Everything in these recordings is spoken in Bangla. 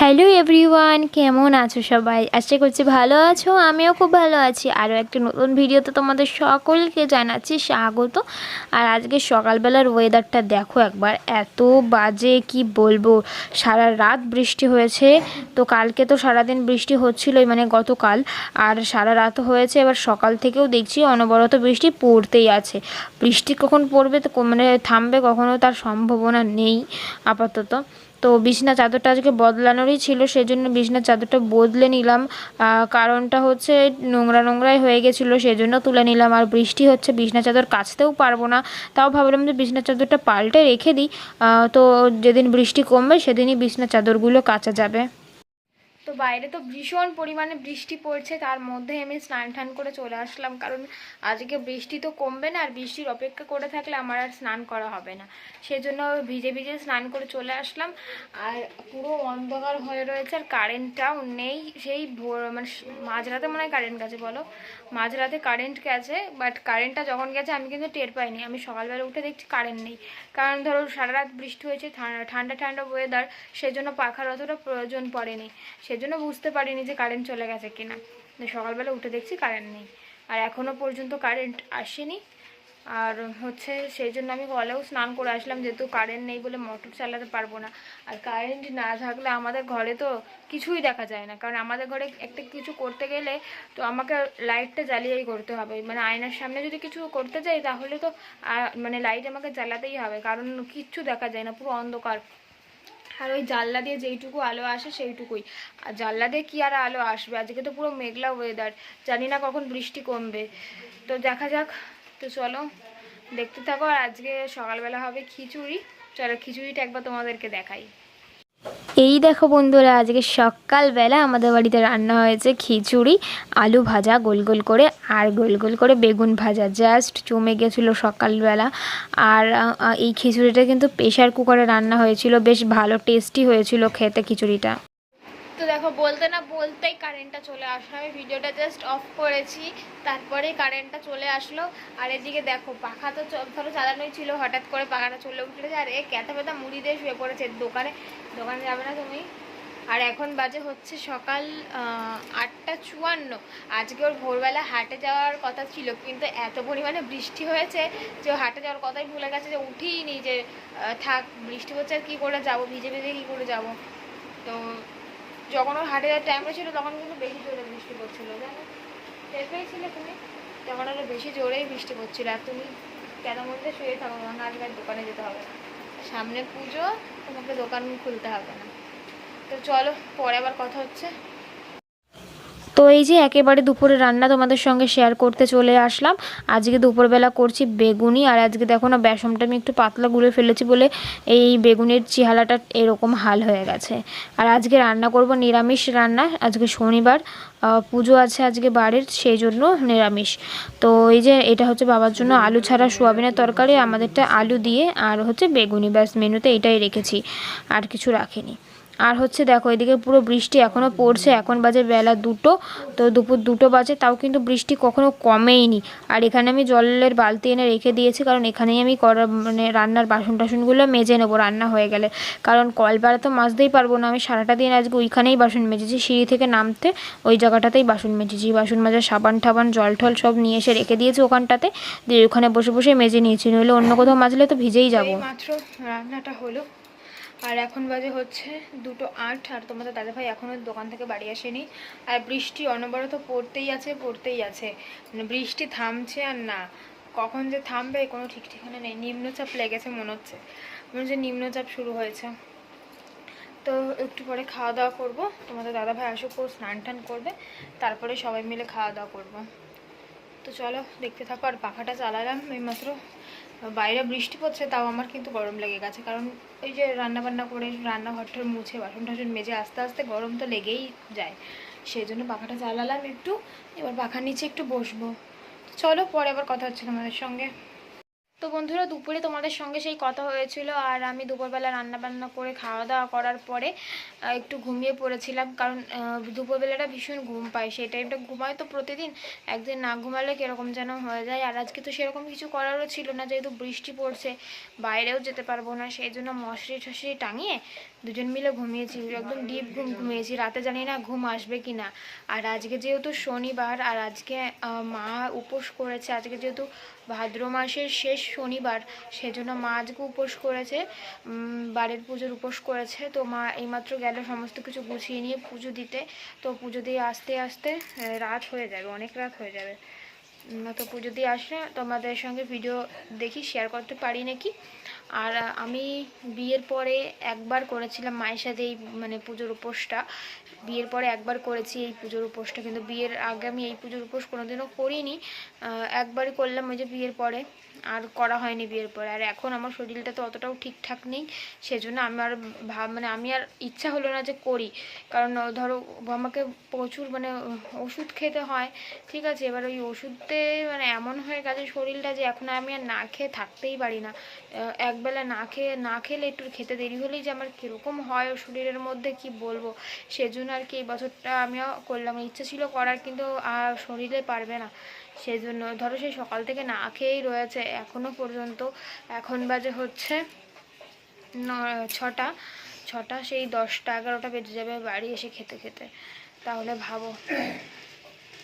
হ্যালো এভরিওয়ান, কেমন আছো সবাই? আশা করছি ভালো আছো, আমিও খুব ভালো আছি। আরও একটা নতুন ভিডিওতে তোমাদের সকলকে জানাচ্ছি স্বাগত। আর আজকে সকালবেলার ওয়েদারটা দেখো একবার, এত বাজে, কি বলব? সারা রাত বৃষ্টি হয়েছে, তো কালকে তো সারাদিন বৃষ্টি হচ্ছিলোই মানে গতকাল। আর সারা রাত হয়েছে, এবার সকাল থেকেও দেখছি অনবরত বৃষ্টি পড়তেই আছে। বৃষ্টি কখন পড়বে, তো মানে থামবে কখনো তার সম্ভাবনা নেই আপাতত। তো বিছনা চাদরটা আজকে বদলানোরই ছিল, সেজন্য বিছনা চাদরটা বদলে নিলাম। কারণটা হচ্ছে নোংরা নোংরাই হয়ে গেছিল, সেজন্য তুলে নিলাম। আর বৃষ্টি হচ্ছে, বিছনা চাদর কাচতেও পারব না। তাও ভাবলাম যে বিছনা চাদরটা পাল্টে রেখে দিই। তো যেদিন বৃষ্টি কমবে, সেদিনই বিছনা চাদরগুলো কাচা যাবে। তো বাইরে তো ভীষণ পরিমাণে বৃষ্টি পড়ছে, তার মধ্যে আমি স্নান টান করে চলে আসলাম। কারণ আজকে বৃষ্টি তো কমবে না, আর বৃষ্টির অপেক্ষা করে থাকলে আমার আর স্নান করা হবে না। সেজন্য ভিজে ভিজে স্নান করে চলে আসলাম। আর পুরো অন্ধকার হয়ে রয়েছে, আর কারেন্টটাও নেই। সেই ভোর মানে মাঝরাতে মনে হয় কারেন্ট গেছে, বলো? মাঝরাতে কারেন্ট গেছে বাট কারেন্টটা যখন গেছে, আমি কিন্তু টের পাইনি। আমি সকালবেলা উঠে দেখছি কারেন্ট নেই। কারণ ধরো সারা রাত বৃষ্টি হয়েছে, ঠান্ডা ঠান্ডা ওয়েদার সেজন্য পাখার অতটা প্রয়োজন পড়েনি। সেজন্য বুঝতে পারিনি যে কারেন্ট চলে গেছে কিনা। সকালবেলা উঠে দেখছি কারেন্ট নেই। আর এখনও পর্যন্ত কারেন্ট আসেনি। আর হচ্ছে সেই জন্য আমি কলেও স্নান করে আসলাম, যেহেতু কারেন্ট নেই বলে মোটর চালাতে পারব না। আর কারেন্ট না থাকলে আমাদের ঘরে তো কিছুই দেখা যায় না, কারণ আমাদের ঘরে একটা কিছু করতে গেলে তো আমাকে লাইটটা জ্বালিয়েই করতে হবে। মানে আয়নার সামনে যদি কিছু করতে যাই, তাহলে তো মানে লাইট আমাকে জ্বালাতেই হবে, কারণ কিচ্ছু দেখা যায় না, পুরো অন্ধকার। আর ওই জানলা দিয়ে যেইটুকু আলো আসে, সেইটুকুই। আর জানলা দিয়ে কি আর আলো আসবে? আজকে তো পুরো মেঘলা ওয়েদার জানি না কখন বৃষ্টি কমবে। তো দেখা যাক তো চলো, দেখতে থাকো আর আজকে সকালবেলা হবে খিচুড়ি। চলো খিচুড়িটা একবার তোমাদেরকে দেখাই। এই দেখো বন্ধুরা, আজকে সকালবেলা আমাদের বাড়িতে রান্না হয়েছে খিচুড়ি, আলু ভাজা গোল গোল করে আর গোল গোল করে বেগুন ভাজা। জাস্ট জমে গেছিল সকালবেলা। আর এই খিচুড়িটা কিন্তু প্রেশার কুকারে রান্না হয়েছিল, বেশ ভালো টেস্টি হয়েছিল খেতে খিচুড়িটা। তো দেখো, বলতে না বলতেই কারেন্টটা চলে আসলো। আমি ভিডিওটা জাস্ট অফ করেছি তারপরে কারেন্টটা চলে আসলো। আর এদিকে দেখো, পাখা তো ধরো চালানোই ছিল, হঠাৎ করে পাখাটা চলে উঠেছে। আর এ ক্যাথা ব্যথা মুড়ি দিয়ে শুয়ে পড়েছে দোকানে। দোকানে যাবে না তুমি? আর এখন বাজে হচ্ছে সকাল আটটা চুয়ান্ন। আজকে ওর ভোরবেলা হাটে যাওয়ার কথা ছিল, কিন্তু এত পরিমাণে বৃষ্টি হয়েছে যে হাটে যাওয়ার কথাই ভুলে গেছে যে উঠিই নি যে থাক, বৃষ্টি হচ্ছে আর কী করে যাব, ভিজে ভিজে কী করে যাব? তো যখন ওর হাটে যাওয়ার টাইম ছিল, তখন কিন্তু বেশি জোরে বৃষ্টি পড়ছিল, জানো? টের পেয়েছিলে তুমি? তখন ওরা বেশি জোরেই বৃষ্টি পড়ছিল, আর তুমি কেন মধ্যে শুয়ে থাকো তোমাকে আজকে দোকানে যেতে হবে না। সামনে পুজো, তোমাকে দোকান খুলতে হবে না। তো চলো, পরে আবার কথা হচ্ছে। তো এই যে একেবারে দুপুরে রান্না তোমাদের সঙ্গে শেয়ার করতে চলে আসলাম। আজকে দুপুরবেলা করছি বেগুনি, আর আজকে দেখো না, বেসমটা আমি একটু পাতলা গুলে ফেলেছি বলে এই বেগুনের চেহারাটা এরকম হাল হয়ে গেছে। আর আজকে রান্না করব নিরামিষ রান্না, আজকে শনিবার পুজো আছে আজকে বাড়ির, সেই জন্য নিরামিষ। তো এই যে এটা হচ্ছে বাবার জন্য আলু ছাড়া সোয়াবিনের তরকারি, আমাদেরটা আলু দিয়ে আর হচ্ছে বেগুনি, ব্যাস মেনুতে এটাই রেখেছি, আর কিছু রাখিনি। আর হচ্ছে দেখো, এদিকে পুরো বৃষ্টি এখনও পড়ছে, এখন বাজে বেলা দুটো, তো দুপুর দুটো বাজে, তাও কিন্তু বৃষ্টি কখনো কমেইনি। আর এখানে আমি জলের বালতি এনে রেখে দিয়েছি, কারণ এখানেই আমি করা মানে রান্নার বাসন টাসনগুলো মেজে নেব, রান্না হয়ে গেলে। কারণ কলপাড়ে তো মাজতেই পারব না, আমি সারাটা দিন আজকে ওইখানেই বাসন মেজেছি, সিঁড়ি থেকে নামতে ওই জায়গাটাতেই বাসন মেজেছি। বাসন মাজার সাবান টাবান, জল টল সব নিয়ে এসে রেখে দিয়েছি ওখানটাতে, দিয়ে ওখানে বসে বসে মেজে নিয়েছি, নইলে অন্য কোথাও মাজলে তো ভিজেই যাব। মাত্র রান্নাটা হলো। আর এখন বাজে হচ্ছে দুটো আট, আর তোমাদের দাদাভাই এখনও দোকান থেকে বাড়ি আসেনি। আর বৃষ্টি অনবরত পড়তেই আছে পড়তেই আছে। মানে বৃষ্টি থামছে আর না। কখন যে থামবে কোনো ঠিক ঠিকানা নেই। নিম্নচাপ লেগেছে মনে হচ্ছে। মনে হচ্ছে নিম্নচাপ শুরু হয়েছে। তো একটু পরে খাওয়া দাওয়া করব। তোমাদের দাদাভাই আসুক, ও স্নান টান করবে। তারপরে সবাই মিলে খাওয়া দাওয়া করব। তো চলো, দেখতে থাকো। আর পাখাটা চালালাম এইমাত্র। বাইরে বৃষ্টি পড়ছে, তাও আমার কিন্তু গরম লেগে গেছে। কারণ ওই যে রান্না বান্না করে রান্নাঘরটার মুছে বাসন টাসন মেজে আস্তে আস্তে গরম তো লেগেই যায়। সেই জন্য পাখাটা চালালাম একটু, এবার পাখার নিচে একটু বসবো। চলো, পরে আবার কথা হচ্ছে তোমাদের সঙ্গে। তো বন্ধুরা, দুপুরে তোমাদের সঙ্গে সেই কথা হয়েছিল আর আমি দুপুরবেলা রান্না বান্না করে খাওয়া দাওয়া করার পরে একটু ঘুমিয়ে পড়েছিলাম কারণ দুপুরবেলাটা ভীষণ ঘুম পায়। সেই টাইমটা ঘুমায় তো প্রতিদিন, একদিন না ঘুমালে কীরকম যেন হয়ে যায়। আর আজকে তো সেরকম কিছু করারও ছিল না, যেহেতু বৃষ্টি পড়ছে, বাইরেও যেতে পারব না, সেই জন্য মশারি টশারি টাঙিয়ে দুজন মিলে ঘুমিয়েছি, একদম ডিপ ঘুম ঘুমিয়েছি। রাতে জানি না ঘুম আসবে কি না। আর আজকে যেহেতু শনিবার, আর আজকে মা উপোস করেছে, আজকে যেহেতু ভাদ্র মাসের শেষ শনিবার সেজন্য মা আজকে উপোস করেছে বাড়ির পুজোর উপোস করেছে। তো মা এইমাত্র গেল, সমস্ত কিছু গুছিয়ে নিয়ে পুজো দিতে। তো পুজো দিয়ে আসতে আসতে রাত হয়ে যাবে, অনেক রাত হয়ে যাবে। তো পুজো দিয়ে আসলে তোমাদের সঙ্গে ভিডিও দেখি শেয়ার করতে পারি নাকি? আর আমি বিয়ের পরে একবার করেছিলাম মায়ের সাথে এই মানে পুজোর উপোসটা। বিয়ের পরে একবার করেছি এই পুজোর উপোসটা, কিন্তু বিয়ের আগে আমি এই পুজোর উপোস কোনোদিনও করিনি। একবারই করলাম ওই যে বিয়ের পরে। আর করা হয়নি বিয়ের পরে। আর এখন আমার শরীরটা তো অতটাও ঠিকঠাক নেই, সেজন্য আমার ভাব মানে আমি আর ইচ্ছা হলো না যে করি। কারণ, ধরো, আমাকে প্রচুর মানে ওষুধ খেতে হয়, ঠিক আছে? এবার ওই ওষুধতে মানে এমন হয়ে গেছে শরীরটা যে এখন আমি আর না খেয়ে থাকতেই পারি না। একবেলা না খেয়ে, না খেলে একটু খেতে দেরি হলেই যে আমার কীরকম হয় শরীরের মধ্যে কি বলব? সেজন্য আর কি এই বছরটা আমিও করলাম। ইচ্ছা ছিল করার, কিন্তু আর শরীরে পারবে না। সেই জন্য ধরো সেই সকাল থেকে না খেয়েই রয়েছে, এখনও পর্যন্ত। এখন বাজে হচ্ছে ন- ছটা। ছটা, সেই দশটা, এগারোটা বেজে যাবে বাড়ি এসে খেতে খেতে। তাহলে ভাবো।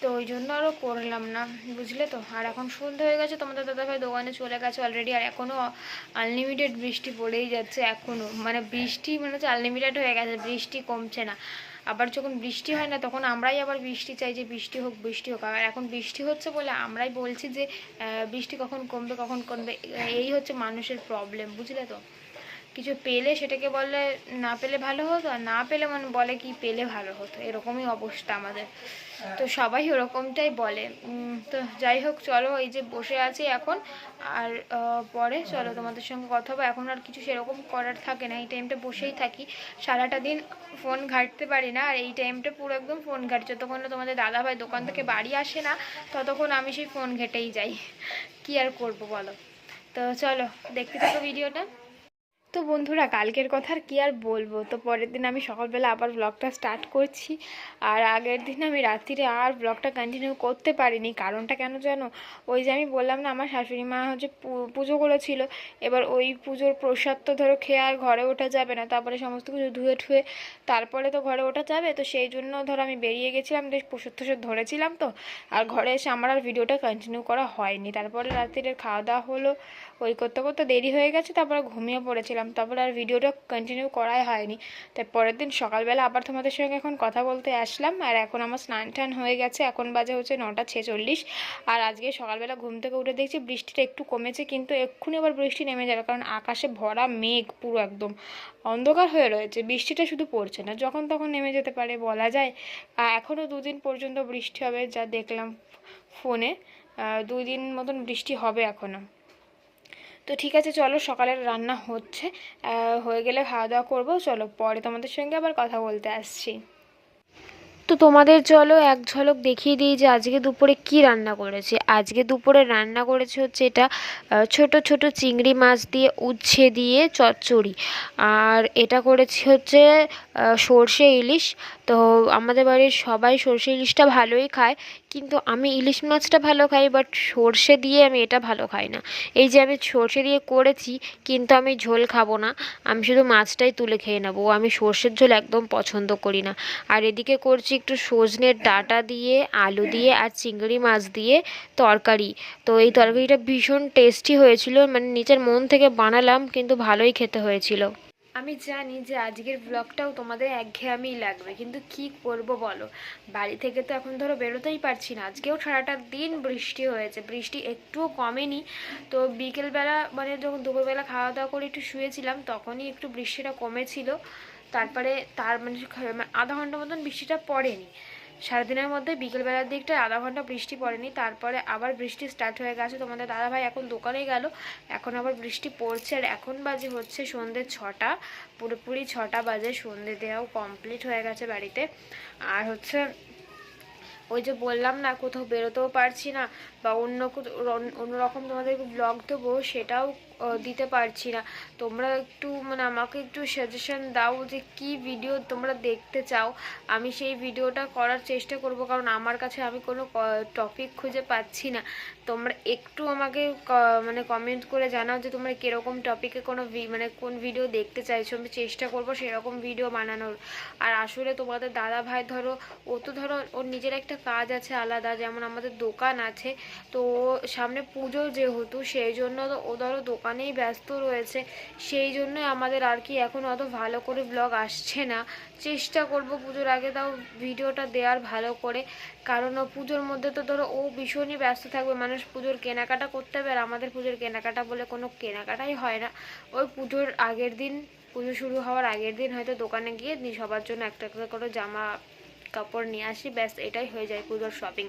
তো ওই জন্য আরও করলাম না, বুঝলে তো? আর এখন সন্ধ্যে হয়ে গেছে, তোমাদের দাদাভাই দোকানে চলে গেছে অলরেডি আর এখনও আনলিমিটেড বৃষ্টি পড়েই যাচ্ছে এখনও মানে বৃষ্টি মানে হচ্ছে আনলিমিটেড হয়ে গেছে, বৃষ্টি কমছে না। আবার যখন বৃষ্টি হয় না, তখন আমরাই আবার বৃষ্টি চাই যে বৃষ্টি হোক বৃষ্টি হোক। আর এখন বৃষ্টি হচ্ছে বলে আমরাই বলছি যে বৃষ্টি কখন কমবে কখন কমবে, এই হচ্ছে মানুষের প্রবলেম বুঝলে তো? কিছু পেলে সেটাকে বলে না পেলে ভালো হতো, আর না পেলে মানে বলে কি পেলে ভালো হতো। এরকমই অবস্থা আমাদের। তো সবাই ওরকমটাই বলে। তো যাই হোক, চলো এই যে বসে আছি এখন। আর পরে চলো তোমাদের সঙ্গে কথা হবে। এখন আর কিছু সেরকম করার থাকে না। এই টাইমটা বসেই থাকি। সারাটা দিন ফোন ঘাঁটতে পারি না। আর এই টাইমটা পুরো একদম ফোন ঘাঁটি যতক্ষণ না তোমাদের দাদাভাই দোকান থেকে বাড়ি আসে না, ততক্ষণ আমি সেই ফোন ঘেটেই যাই। কি আর করব বলো? তো চলো, দেখতে থাকো ভিডিওটা তো বন্ধুরা, কালকের কথা আর কি আর বলব? তো পরের দিন আমি সকালবেলা আবার ব্লগটা স্টার্ট করছি। আর আগের দিন আমি রাত্রিরে আর ব্লগটা কন্টিনিউ করতে পারিনি। কারণটা কেন জানো? ওই যে আমি বললাম না, আমার শাশুড়ি মা হচ্ছে পুজো করেছিল। এবার ওই পুজোর প্রসাদ তো ধরো খেয়ে আর ঘরে ওঠা যাবে না। তারপরে সমস্ত কিছু ধুয়ে ঠুয়ে তারপরে তো ঘরে ওঠা যাবে। তো সেই জন্য ধরো আমি বেরিয়ে গেছিলাম, বেশ প্রসাদ টসাদ ধরেছিলাম তো। আর ঘরে এসে আমার আর ভিডিওটা কন্টিনিউ করা হয়নি। তারপরে রাত্রিরে খাওয়া দাওয়া হলো। করতে করতে দেরি হয়ে গেছে, তারপরে ঘুমিয়ে পড়েছিলাম। তারপরে আর ভিডিওটা কন্টিনিউ করাই হয়নি। তাই পরের দিন সকালবেলা আবার তোমাদের সঙ্গে এখন কথা বলতে আসলাম। আর এখন আমার স্নান টান হয়ে গেছে, এখন বাজে হচ্ছে নটা ছেচল্লিশ। আর আজকে সকালবেলা ঘুম থেকে উঠে দেখছি বৃষ্টিটা একটু কমেছে, কিন্তু এক্ষুনি আবার বৃষ্টি নেমে যাবে, কারণ আকাশে ভরা মেঘ পুরো একদম অন্ধকার হয়ে রয়েছে। বৃষ্টিটা শুধু পড়ছে না, যখন তখন নেমে যেতে পারে বলা যায়। এখনও দুদিন পর্যন্ত বৃষ্টি হবে, যা দেখলাম ফোনে। দুই দিন মতন বৃষ্টি হবে এখনও তো ঠিক আছে, চলো, সকালের রান্না হচ্ছে। হয়ে গেলে খাওয়া দাওয়া করব। চলো, পরে তোমাদের সঙ্গে আবার কথা বলতে আসছি। তো তোমাদের চলো, এক ঝলক দেখিয়ে দিই যে আজকে দুপুরে কি রান্না করেছি। আজকে দুপুরে রান্না করেছি হচ্ছে এটা ছোট ছোট চিংড়ি মাছ দিয়ে উচ্ছে দিয়ে চচ্চড়ি। আর এটা করেছি হচ্ছে সর্ষে ইলিশ। তো আমাদের বাড়ির সবাই সর্ষে ইলিশটা ভালোই খায়। কিন্তু আমি ইলিশ মাছটা ভালো খাই বাট সর্ষে দিয়ে আমি এটা ভালো খাই না। এই যে আমি সর্ষে দিয়ে করেছি, কিন্তু আমি ঝোল খাব না। আমি শুধু মাছটাই তুলে খেয়ে নেব। আমি সর্ষের ঝোল একদম পছন্দ করি না। আর এদিকে করছি একটু সজনের ডাঁটা দিয়ে, আলু দিয়ে আর চিংড়ি মাছ দিয়ে তরকারি। তো এই তরকারিটা ভীষণ টেস্টি হয়েছিল। মানে নিজের মন থেকে বানালাম, কিন্তু ভালোই খেতে হয়েছিল। আমি জানি যে আজকের ব্লগটাও তোমাদের একঘেয়েমি লাগবে, কিন্তু কি করব বলো? বাড়ি থেকে তো এখন ধরো বেরোতেই পারছি না। আজকেও সারাটা দিন বৃষ্টি হয়েছে, বৃষ্টি একটুও কমেনি। তো বিকেলবেলা মানে যখন দুপুরবেলা খাওয়া দাওয়া করে একটু শুয়েছিলাম, তখনই একটু বৃষ্টিটা কমেছিল। তারপরে তার মানে মানে আধা ঘণ্টা মতন বৃষ্টিটা পড়েনি। সারাদিনের মধ্যে বিকেলবেলার দিকটা আধা ঘণ্টা বৃষ্টি পড়েনি, তারপরে আবার বৃষ্টি স্টার্ট হয়ে গেছে। তোমাদের দাদাভাই এখন দোকানে গেল, এখন আবার বৃষ্টি পড়ছে আর এখন বাজে হচ্ছে সন্ধ্যে ছটা, পুরোপুরি ছটা বাজে সন্ধ্যে দেওয়াও কমপ্লিট হয়ে গেছে বাড়িতে। আর হচ্ছে ওই যে বললাম না, কোথাও বেরোতেও পারছি না বা অন্য অন্য- অন্যরকম তোমাদেরকে ব্লগ দেবো, সেটাও দিতে পারছি না। তোমরা একটু মানে আমাকে একটু সাজেশন দাও যে কি ভিডিও তোমরা দেখতে চাও। আমি সেই ভিডিওটা করার চেষ্টা করব, কারণ আমার কাছে আমি কোনো টপিক খুঁজে পাচ্ছি না। তোমরা একটু আমাকে মানে কমেন্ট করে জানাও যে তোমরা কীরকম টপিকে কোনো মানে কোন ভিডিও দেখতে চাইছো। আমি চেষ্টা করব সেরকম ভিডিও বানানোর। আর আসলে তোমাদের দাদা ভাই ধরো, ও তো ধরো, ওর নিজের একটা কাজ আছে আলাদা, যেমন আমাদের দোকান আছে। তো সামনে পুজো যেহেতু, সেই জন্য তো ও ধরো দোকানেই ব্যস্ত রয়েছে। সেই জন্যই আমাদের আর কি এখন অত ভালো করে ব্লগ আসছে না। চেষ্টা করব পুজোর আগে তাও ভিডিওটা দেওয়ার ভালো করে। কারণ পুজোর মধ্যে তো ধরো ও ভীষণই ব্যস্ত থাকবে। মানুষ পুজোর কেনাকাটা করতে হবে আর আমাদের পুজোর কেনাকাটা বলে কোনো কেনাকাটাই হয় না। ওই পুজোর আগের দিন, পুজো শুরু হওয়ার আগের দিন হয়তো দোকানে গিয়ে সবার জন্য একটা একটা করে জামা কাপড় নিয়ে আসি, ব্যাস এটাই হয়ে যায় পুজোর শপিং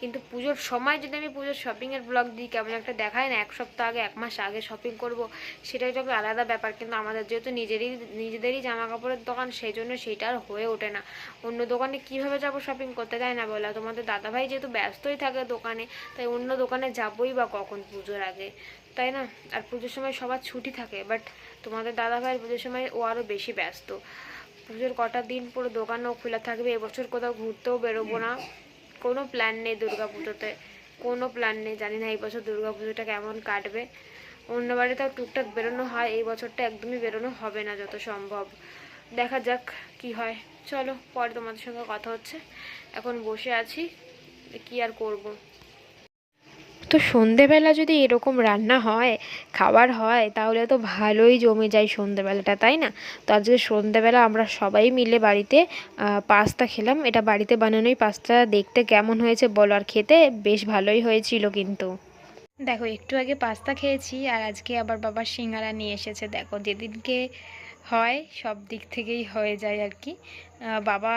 কিন্তু পুজোর সময় যদি আমি পুজোর শপিংয়ের ব্লগ দিই, কেমন একটা দেখায় না, এক সপ্তাহ আগে, এক মাস আগে শপিং করব, সেটাই তো আলাদা ব্যাপার। কিন্তু আমাদের যেহেতু নিজেরই, নিজেদেরই জামা কাপড়ের দোকান, সেই জন্য সেটা আর হয়ে ওঠে না। অন্য দোকানে কীভাবে যাব শপিং করতে তাই না বলে? তোমাদের দাদাভাই যেহেতু ব্যস্তই থাকে দোকানে, তাই অন্য দোকানে যাবই বা কখন পুজোর আগে, তাই না? আর পুজোর সময় সবার ছুটি থাকে বাট তোমাদের দাদাভাইয়ের পুজোর সময় ও আরও বেশি ব্যস্ত। পুজোর কটা দিন পুরো দোকানও খোলা থাকবে, এবছর কোথাও ঘুরতেও বেরোবো না। কোনো প্ল্যান নেই দুর্গা পুজোতে কোনো প্ল্যান নেই, জানি না এই বছর দুর্গা পুজোটা কেমন কাটবে। অন্য বাড়ি তাও টুকটাক বেরোনো হয়, এই বছরটা একদমই বেরোনো হবে না যত সম্ভব। দেখা যাক কি হয়। চলো, পরে তোমাদের সঙ্গে কথা হচ্ছে। এখন বসে আছি কি আর করব। তো সন্ধেবেলা যদি এরকম রান্না হয়, খাবার হয়, তাহলে তো ভালোই জমে যায় সন্ধেবেলাটা, তাই না? তো আজকে সন্ধেবেলা আমরা সবাই মিলে বাড়িতে পাস্তা খেলাম। এটা বাড়িতে বানানোই পাস্তা। দেখতে কেমন হয়েছে বলো? আর খেতে বেশ ভালোই হয়েছিল কিন্তু। দেখো, একটু আগে পাস্তা খেয়েছি আর আজকে আবার বাবা সিঙ্গারা নিয়ে এসেছে। দেখো, যেদিনকে হয়, সব দিক থেকেই হয়ে যায় আর কি বাবা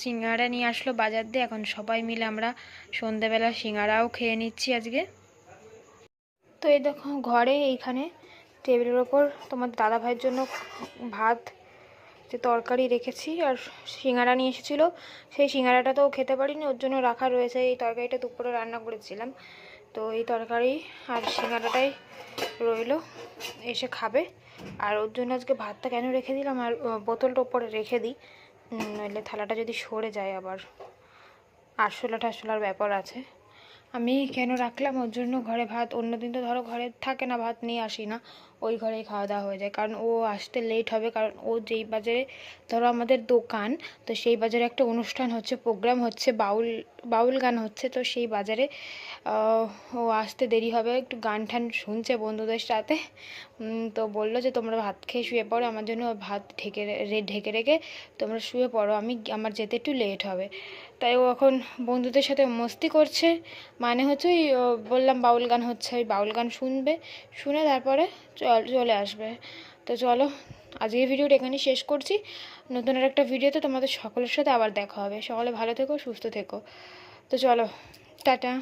সিঙ্গারা নিয়ে আসলো বাজার দিয়ে, এখন সবাই মিলে আমরা সন্ধেবেলা সিঙ্গারাও খেয়ে নিচ্ছি আজকে। তো এই দেখো, ঘরে এইখানে টেবিলের ওপর তোমার দাদা ভাইয়ের জন্য ভাত যে তরকারি রেখেছি, আর সিঙ্গারা নিয়ে এসেছিল। সেই সিঙ্গারাটা তো খেতে পারিনি, ওর জন্য রাখা রয়েছে। এই তরকারিটা দুপুরে রান্না করেছিলাম। তো এই তরকারি আর সিঙ্গারাটাই রইল, এসে খাবে। আর ওর জন্য আজকে ভাতটা কেন রেখে দিলাম? আর বোতলটা ওপরে রেখে দিই। নইলে থালাটা যদি সরে যায় আবার। আরশোলা ঠাসোলার ব্যাপার আছে। আমি কেন রাখলাম? ওর জন্য ঘরে ভাত অন্য দিন তো ধরো ঘরে থাকে না, ভাত নিয়ে আসি না। ওই ঘরেই খাওয়া দাওয়া হয়ে যায়। কারণ ও আসতে লেট হবে, কারণ ও যেই বাজারে ধরো আমাদের দোকান, তো সেই বাজারে একটা অনুষ্ঠান হচ্ছে প্রোগ্রাম হচ্ছে, বাউল বাউল গান হচ্ছে, তো সেই বাজারে ও আসতে দেরি হবে। একটু গান টান শুনছে বন্ধুদের সাথে তো বলল যে, তোমরা ভাত খেয়ে শুয়ে পড়ো, আমার জন্য ভাত ঢেকে রে- ঢেকে রেখে তোমরা শুয়ে পড়ো, আমি আমার যেতে একটু লেট হবে। তাই ও এখন বন্ধুদের সাথে মস্তি করছে মানে হচ্ছে ওই বললাম বাউল গান হচ্ছে, ওই বাউল গান শুনবে, শুনে তারপরে চল, চলে আসবে। তো চলো, আজকের ভিডিওটা এখানেই শেষ করছি। নতুন আর একটা ভিডিওতে তোমাদের সকলের সাথে আবার দেখা হবে। সকলে ভালো থেকো, সুস্থ থেকো। তো চলো, টাটা।